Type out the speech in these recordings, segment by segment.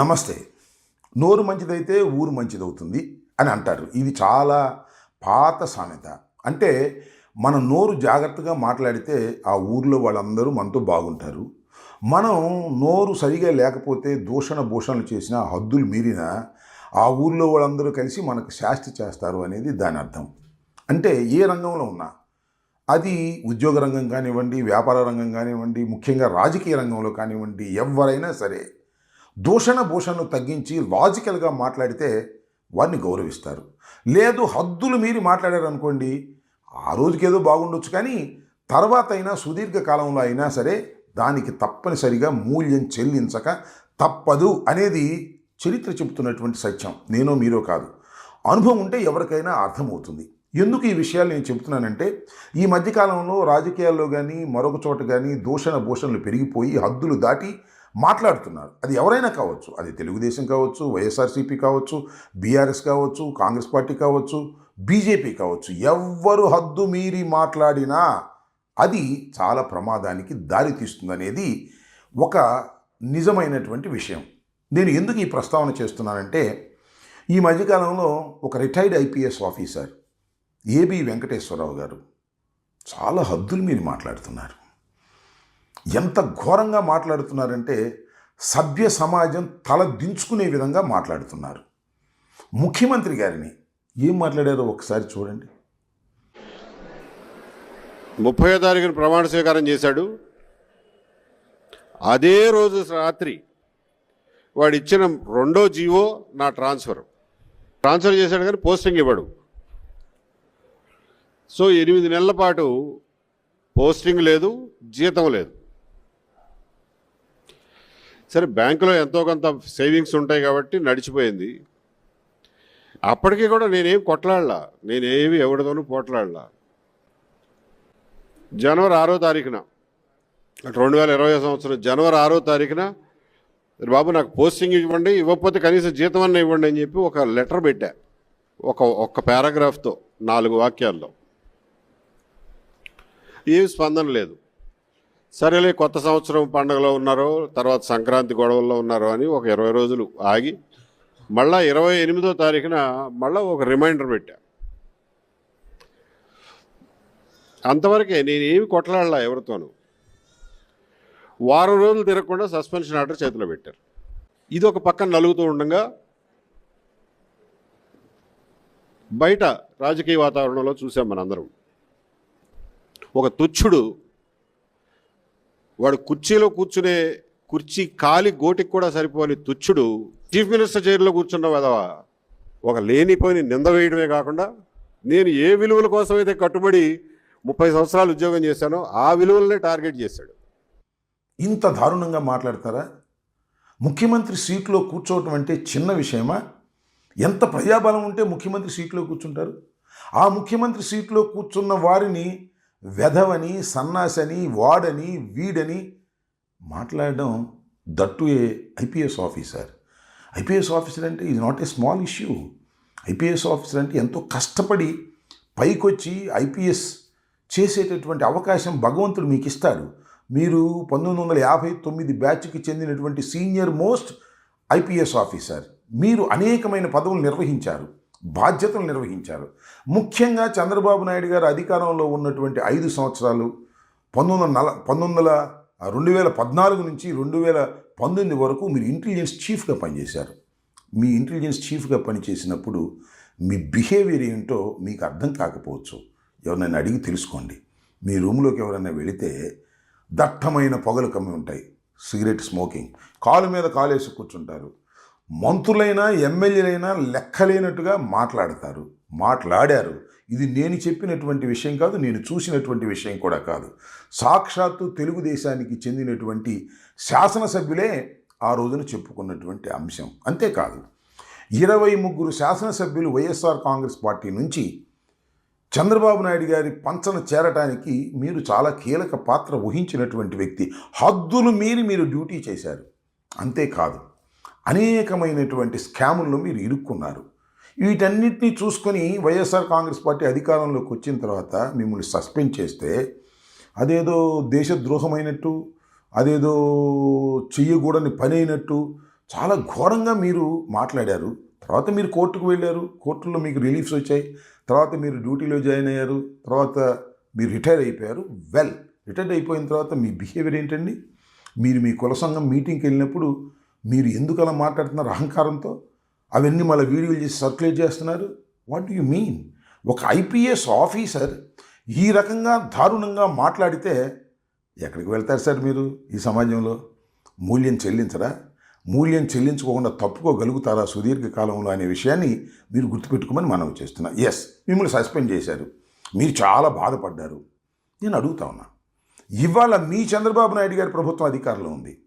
నమస్తే. నోరు మంచిదైతే ఊరు మంచిదవుతుంది అని అంటారు. ఇది చాలా పాత సామెత. అంటే మన నోరు జాగ్రత్తగా మాట్లాడితే ఆ ఊర్లో వాళ్ళందరూ మనతో బాగుంటారు. మనం నోరు సరిగా లేకపోతే దూషణ భూషణలు చేసిన హద్దులు మీరిన ఆ ఊర్లో వాళ్ళందరూ కలిసి మనకు శాస్తి చేస్తారు అనేది దాని అర్థం. అంటే ఏ రంగంలో ఉన్నా అది ఉద్యోగ రంగం కానివ్వండి వ్యాపార రంగం కానివ్వండి ముఖ్యంగా రాజకీయ రంగంలో కానివ్వండి ఎవరైనా సరే దూషణ భూషణను తగ్గించి లాజికల్గా మాట్లాడితే వారిని గౌరవిస్తారు. లేదు హద్దులు మీరి మాట్లాడారు అనుకోండి ఆ రోజుకి ఏదో బాగుండొచ్చు కానీ తర్వాత అయినా సుదీర్ఘ కాలంలో అయినా సరే దానికి తప్పనిసరిగా మూల్యం చెల్లించక తప్పదు అనేది చరిత్ర చెబుతున్నటువంటి సత్యం. నేనో మీరో కాదు. అనుభవం ఉంటే ఎవరికైనా అర్థమవుతుంది. ఎందుకు ఈ విషయాలు నేను చెబుతున్నానంటే ఈ మధ్యకాలంలో రాజకీయాల్లో కానీ మరొక చోట కానీ దూషణ భూషణలు పెరిగిపోయి హద్దులు దాటి మాట్లాడుతున్నారు. అది ఎవరైనా కావచ్చు. అది తెలుగుదేశం కావచ్చు వైఎస్ఆర్సీపీ కావచ్చు బీఆర్ఎస్ కావచ్చు కాంగ్రెస్ పార్టీ కావచ్చు బీజేపీ కావచ్చు. ఎవ్వరు హద్దు మీరి మాట్లాడినా అది చాలా ప్రమాదానికి దారి తీస్తుందనేది ఒక నిజమైనటువంటి విషయం. నేను ఎందుకు ఈ ప్రస్తావన చేస్తున్నానంటే ఈ మధ్యకాలంలో ఒక retired IPS officer AB Venkateswararao గారు చాలా హద్దులు మీరు మాట్లాడుతున్నారు. ఎంత ఘోరంగా మాట్లాడుతున్నారంటే సభ్య సమాజం తల దించుకునే విధంగా మాట్లాడుతున్నారు. ముఖ్యమంత్రి గారిని ఏం మాట్లాడారో ఒకసారి చూడండి. ముప్పై తారీఖున ప్రమాణ స్వీకారం చేశాడు. అదే రోజు రాత్రి వాడు ఇచ్చిన రెండో జీవో నా ట్రాన్స్ఫర్. ట్రాన్స్ఫర్ చేశాడు కానీ పోస్టింగ్ ఇవ్వడు. సో ఎనిమిది నెలల పాటు పోస్టింగ్ లేదు జీతం లేదు. సరే బ్యాంకులో ఎంతో కొంత సేవింగ్స్ ఉంటాయి కాబట్టి నడిచిపోయింది. అప్పటికీ కూడా నేనేం కొట్లాడలా. నేనేమి ఎవరితోనూ పోట్లాడలా. జనవరి ఆరో తారీఖున రెండు వేల ఇరవై సంవత్సరం జనవరి ఆరో తారీఖున బాబు నాకు పోస్టింగ్ ఇవ్వండి ఇవ్వకపోతే కనీసం జీతం అన్న ఇవ్వండి అని చెప్పి ఒక లెటర్ పెట్టా. ఒక ఒక్క పారాగ్రాఫ్తో నాలుగు వాక్యాల్లో. ఏమి స్పందన లేదు. సరేలే కొత్త సంవత్సరం పండుగలో ఉన్నారో తర్వాత సంక్రాంతి గొడవల్లో ఉన్నారో అని ఒక ఇరవై రోజులు ఆగి మళ్ళా ఇరవై ఎనిమిదో తారీఖున మళ్ళీ ఒక రిమైండర్ పెట్టా. అంతవరకే నేను ఏమి కొట్లాడలా ఎవరితోనూ. వారం రోజులు తిరగకుండా సస్పెన్షన్ ఆర్డర్ చేతిలో పెట్టారు. ఇది ఒక పక్కన నలుగుతూ ఉండగా బయట రాజకీయ వాతావరణంలో చూసాం మనందరం. ఒక తుచ్చుడు వాడు కుర్చీలో కూర్చునే కుర్చీ కాలి గోటికి కూడా సరిపోని తుచ్చుడు చీఫ్ మినిస్టర్ చైర్లో కూర్చున్న వెదవా ఒక లేనిపోయిన నింద వేయడమే కాకుండా నేను ఏ విలువల కోసం అయితే కట్టుబడి ముప్పై సంవత్సరాలు ఉద్యోగం చేశానో ఆ విలువలనే టార్గెట్ చేశాడు. ఇంత దారుణంగా మాట్లాడతారా? ముఖ్యమంత్రి సీట్లో కూర్చోవటం అంటే చిన్న విషయమా? ఎంత ప్రజాబలం ఉంటే ముఖ్యమంత్రి సీట్లో కూర్చుంటారు? ఆ ముఖ్యమంత్రి సీట్లో కూర్చున్న వారిని వెధవని సన్నాసని వాడని వీడని మాట్లాడడం that a IPS officer. IPS officer అంటే ఇది not a small issue. IPS officer అంటే ఎంతో కష్టపడి పైకొచ్చి ఐపీఎస్ చేసేటటువంటి అవకాశం భగవంతుడు మీకు ఇస్తాడు మీరు పంతొమ్మిది వందల యాభై తొమ్మిది బ్యాచ్కి చెందినటువంటి సీనియర్ మోస్ట్ ఐపీఎస్ ఆఫీసర్. మీరు అనేకమైన పదవులు నిర్వహించారు. బాధ్యతలు నిర్వహించారు. ముఖ్యంగా చంద్రబాబు నాయుడు గారు అధికారంలో ఉన్నటువంటి ఐదు సంవత్సరాలు పంతొమ్మిది వందల నల పంతొమ్మిది వందల రెండు వేల పద్నాలుగు నుంచి రెండు వేల పంతొమ్మిది వరకు మీరు ఇంటెలిజెన్స్ చీఫ్గా పనిచేశారు. మీ ఇంటెలిజెన్స్ చీఫ్గా పనిచేసినప్పుడు మీ బిహేవియర్ ఏంటో మీకు అర్థం కాకపోవచ్చు. ఎవరినైనా అడిగి తెలుసుకోండి. మీ రూమ్లోకి ఎవరైనా వెళితే దట్టమైన పొగలు కమ్మి ఉంటాయి. Cigarette smoking. కాలు మీద కాలేసి కూర్చుంటారు. మంత్రులైనా ఎమ్మెల్యేలైనా లెక్కలేనట్టుగా మాట్లాడతారు. మాట్లాడారు. ఇది నేను చెప్పినటువంటి విషయం కాదు నేను చూసినటువంటి విషయం కూడా కాదు. సాక్షాత్తు తెలుగుదేశానికి చెందినటువంటి శాసనసభ్యులే ఆ రోజున చెప్పుకున్నటువంటి అంశం. అంతేకాదు ఇరవై ముగ్గురు శాసనసభ్యులు వైఎస్ఆర్ కాంగ్రెస్ పార్టీ నుంచి చంద్రబాబు నాయుడు గారి పంచన చేరటానికి మీరు చాలా కీలక పాత్ర వహించినటువంటి వ్యక్తి. హద్దులు మీరి మీరు డ్యూటీ చేశారు. అంతేకాదు అనేకమైనటువంటి స్కాముల్లో మీరు ఇరుక్కున్నారు. వీటన్నిటినీ చూసుకొని వైఎస్ఆర్ కాంగ్రెస్ పార్టీ అధికారంలోకి వచ్చిన తర్వాత మిమ్మల్ని సస్పెండ్ చేస్తే అదేదో దేశద్రోహమైనట్టు అదేదో చెయ్యకూడని పని అయినట్టు చాలా ఘోరంగా మీరు మాట్లాడారు. తర్వాత మీరు కోర్టుకు వెళ్ళారు. కోర్టులో మీకు రిలీఫ్స్ వచ్చాయి. తర్వాత మీరు డ్యూటీలో జాయిన్ అయ్యారు. తర్వాత మీరు రిటైర్ అయిపోయారు. వెల్ రిటైర్ అయిపోయిన తర్వాత మీ బిహేవియర్ ఏంటండి? మీరు మీ కుల సంఘం మీటింగ్కి వెళ్ళినప్పుడు మీరు ఎందుకు అలా మాట్లాడుతున్నారు అహంకారంతో? అవన్నీ మళ్ళీ వీడియోలు చేసి సర్క్యులేట్ చేస్తున్నారు. వాట్ యు యూ మీన్ ఒక ఐపీఎస్ ఆఫీసర్ ఈ రకంగా దారుణంగా మాట్లాడితే ఎక్కడికి వెళ్తారు సార్ మీరు ఈ సమాజంలో? మూల్యం చెల్లించరా? మూల్యం చెల్లించుకోకుండా తప్పుకోగలుగుతారా సుదీర్ఘ కాలంలో అనే విషయాన్ని మీరు గుర్తుపెట్టుకోమని మనం చేస్తున్నా. ఎస్ మిమ్మల్ని సస్పెండ్ చేశారు. మీరు చాలా బాధపడ్డారు. నేను అడుగుతా ఉన్నా ఇవాళ మీ చంద్రబాబు నాయుడు గారి ప్రభుత్వం అధికారంలో ఉంది.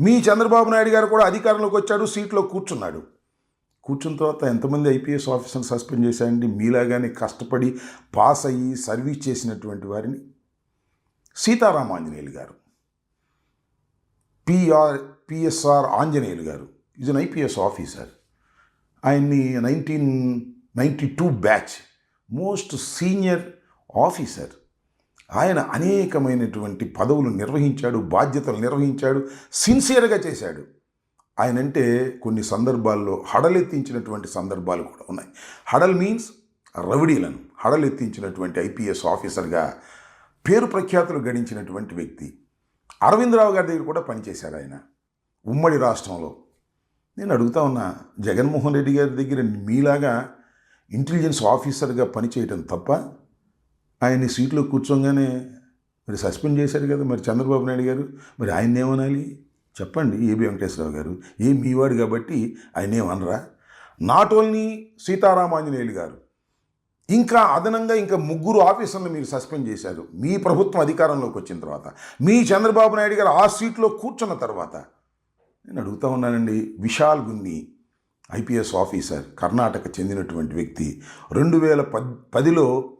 మీ చంద్రబాబు నాయుడు గారు కూడా అధికారంలోకి వచ్చాడు సీట్లో కూర్చున్నాడు. కూర్చున్న తర్వాత ఎంతమంది ఐపీఎస్ ఆఫీసర్ని సస్పెండ్ చేశారండి? మీలాగానే కష్టపడి పాస్ అయ్యి సర్వీస్ చేసినటువంటి వారిని సీతారామాంజనేయులు గారు పిఆర్ పిఎస్ఆర్ ఆంజనేయులు గారు. Is an IPS officer. ఆయన్ని nineteen ninety two batch most senior officer ఆయన అనేకమైనటువంటి పదవులు నిర్వహించాడు బాధ్యతలు నిర్వహించాడు సిన్సియర్గా చేశాడు. ఆయన అంటే కొన్ని సందర్భాల్లో హడలెత్తించినటువంటి సందర్భాలు కూడా ఉన్నాయి. హడల్ మీన్స్ రవిడీలను హడలెత్తించినటువంటి ఐపీఎస్ ఆఫీసర్గా పేరు ప్రఖ్యాతులు గడించినటువంటి వ్యక్తి. అరవిందరావు గారి దగ్గర కూడా పనిచేశాడు ఆయన. ఉమ్మడి రాష్ట్రంలో. నేను అడుగుతా ఉన్నా జగన్మోహన్ రెడ్డి గారి దగ్గర మీలాగా ఇంటెలిజెన్స్ ఆఫీసర్గా పనిచేయటం తప్ప ఆయన్ని సీట్లో కూర్చోగానే మరి సస్పెండ్ చేశారు కదా మరి చంద్రబాబు నాయుడు గారు. మరి ఆయన ఏమనాలి? చెప్పండి ఏబి వెంకటేశ్వరరావు గారు. ఏ మీవాడు కాబట్టి ఆయన ఏమనరా? నాట్ ఓన్లీ సీతారామాంజనేయులు గారు ఇంకా అదనంగా ఇంకా ముగ్గురు ఆఫీసర్లు మీరు సస్పెండ్ చేశారు. మీ ప్రభుత్వం అధికారంలోకి వచ్చిన తర్వాత మీ చంద్రబాబు నాయుడు గారు ఆ సీట్లో కూర్చున్న తర్వాత. నేను అడుగుతా ఉన్నానండి విశాల్ గున్ని ఐపీఎస్ ఆఫీసర్ కర్ణాటక చెందినటువంటి వ్యక్తి రెండు వేల పద్ పదిలో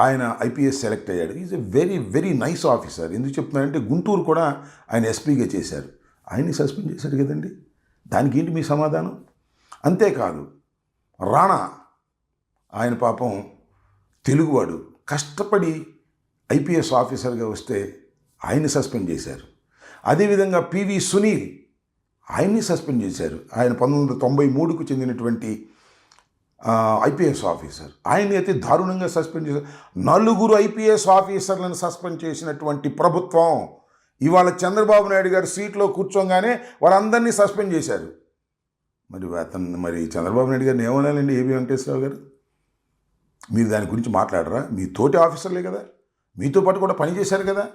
ఆయన ఐపీఎస్ సెలెక్ట్ అయ్యాడు. Is a very very nice officer ఎందుకు చెప్తున్నానంటే గుంటూరు కూడా ఆయన ఎస్పీగా చేశారు. ఆయన్ని సస్పెండ్ చేశారు కదండి. దానికి ఏంటి మీ సమాధానం? అంతేకాదు రాణా ఆయన పాపం తెలుగువాడు కష్టపడి ఐపీఎస్ ఆఫీసర్గా వస్తే ఆయన్ని సస్పెండ్ చేశారు. అదేవిధంగా పివి సునీల్ ఆయన్ని సస్పెండ్ చేశారు. ఆయన పంతొమ్మిది వందల తొంభై మూడుకు చెందినటువంటి ఐపీఎస్ ఆఫీసర్. ఆయన్ని అయితే దారుణంగా సస్పెండ్ చేశారు. నలుగురు ఐపీఎస్ ఆఫీసర్లను సస్పెండ్ చేసినటువంటి ప్రభుత్వం ఇవాళ చంద్రబాబు నాయుడు గారు సీట్లో కూర్చోగానే వారందరినీ సస్పెండ్ చేశారు. మరి అతను మరి చంద్రబాబు నాయుడు గారిని ఏమనాలండి ఏబి వెంకటేశ్వరరావు గారు? మీరు దాని గురించి మాట్లాడరా? మీ తోటి ఆఫీసర్లే కదా. మీతో పాటు కూడా పనిచేశారు కదా.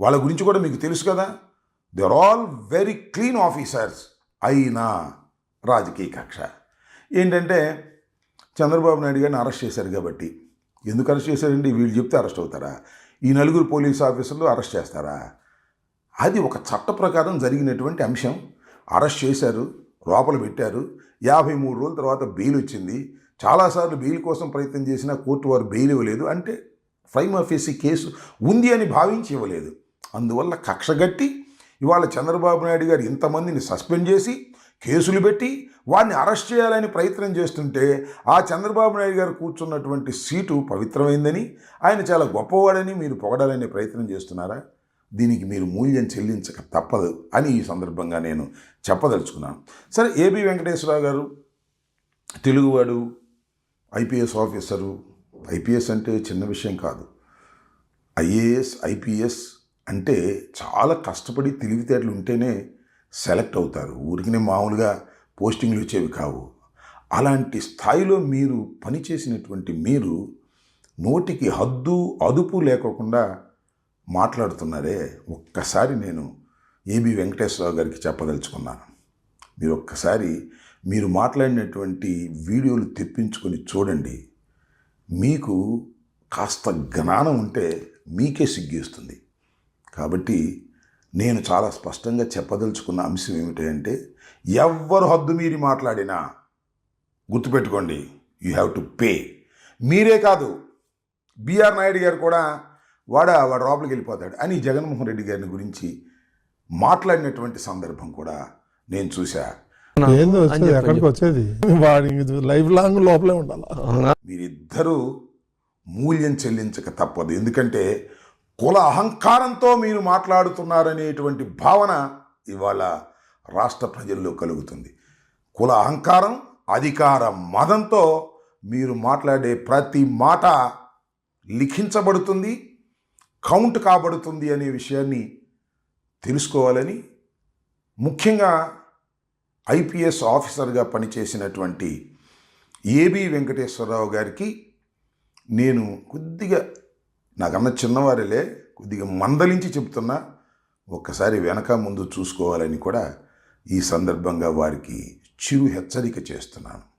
వాళ్ళ గురించి కూడా మీకు తెలుసు కదా. They are all very clean officers అయినా రాజకీయ కక్ష. ఏంటంటే చంద్రబాబు నాయుడు గారిని అరెస్ట్ చేశారు కాబట్టి. ఎందుకు అరెస్ట్ చేశారండి? వీళ్ళు చెప్తే అరెస్ట్ అవుతారా? ఈ నలుగురు పోలీస్ ఆఫీసర్లు అరెస్ట్ చేస్తారా? అది ఒక చట్ట ప్రకారం జరిగినటువంటి అంశం. అరెస్ట్ చేశారు లోపల పెట్టారు. యాభై మూడు రోజుల తర్వాత బెయిల్ వచ్చింది. చాలాసార్లు బెయిల్ కోసం ప్రయత్నం చేసినా కోర్టు వారు బెయిల్ ఇవ్వలేదు. అంటే ప్రైమ్ ఆఫీసీ కేసు ఉంది అని భావించి ఇవ్వలేదు. అందువల్ల కక్షగట్టి ఇవాళ చంద్రబాబు నాయుడు గారు ఇంతమందిని సస్పెండ్ చేసి కేసులు పెట్టి వారిని అరెస్ట్ చేయాలని ప్రయత్నం చేస్తుంటే ఆ చంద్రబాబు నాయుడు గారు కూర్చున్నటువంటి సీటు పవిత్రమైందని ఆయన చాలా గొప్పవాడని మీరు పొగడాలనే ప్రయత్నం చేస్తున్నారా? దీనికి మీరు మూల్యం చెల్లించక తప్పదు అని ఈ సందర్భంగా నేను చెప్పదలుచుకున్నాను. సరే ఏబి వెంకటేశ్వరరావు గారు తెలుగువాడు ఐపీఎస్ ఆఫీసరు ఐపీఎస్ అంటే చిన్న విషయం కాదు. ఐఏఎస్ ఐపీఎస్ అంటే చాలా కష్టపడి తెలివితేటలు ఉంటేనే సెలెక్ట్ అవుతారు. ఊరికి మామూలుగా పోస్టింగ్లు వచ్చేవి కావు. అలాంటి స్థాయిలో మీరు పనిచేసినటువంటి మీరు నోటికి హద్దు అదుపు లేకోకుండా మాట్లాడుతున్నారే. ఒక్కసారి నేను ఏబి వెంకటేశ్వరరావు గారికి చెప్పదలుచుకున్నాను. మీరు ఒక్కసారి మీరు మాట్లాడినటువంటి వీడియోలు తెప్పించుకొని చూడండి. మీకు కాస్త జ్ఞానం ఉంటే మీకే సిగ్గేస్తుంది కాబట్టి నేను చాలా స్పష్టంగా చెప్పదలుచుకున్న అంశం ఏమిటంటే ఎవ్వరు హద్దు మీరి మాట్లాడినా గుర్తుపెట్టుకోండి యూ హ్యావ్ టు పే మీరే కాదు బిఆర్ నాయుడు గారు కూడా వాడ వాడు లోపలికి వెళ్ళిపోతాడు. అని జగన్మోహన్ రెడ్డి గారిని గురించి మాట్లాడినటువంటి సందర్భం కూడా నేను చూసా ఏందో వచ్చేది? ఎక్కడికి వచ్చేది? వాడి లైఫ్ లాంగ్ లోపలే ఉండాలి? మీరిద్దరూ మూల్యం చెల్లించక తప్పదు. ఎందుకంటే కుల అహంకారంతో మీరు మాట్లాడుతున్నారనేటువంటి భావన ఇవాళ రాష్ట్ర ప్రజల్లో కలుగుతుంది. కుల అహంకారం అధికార మదంతో మీరు మాట్లాడే ప్రతి మాట లిఖించబడుతుంది కౌంట్ కాబడుతుంది అనే విషయాన్ని తెలుసుకోవాలని ముఖ్యంగా ఐపీఎస్ ఆఫీసర్గా పనిచేసినటువంటి ఏబి వెంకటేశ్వరరావు గారికి నేను కొద్దిగా నాకన్నా చిన్నవారిలే కొద్దిగా మందలించి చెప్తున్నా ఒక్కసారి వెనక ముందు చూసుకోవాలని కూడా ఈ సందర్భంగా వారికి చిరు హెచ్చరిక చేస్తున్నాను.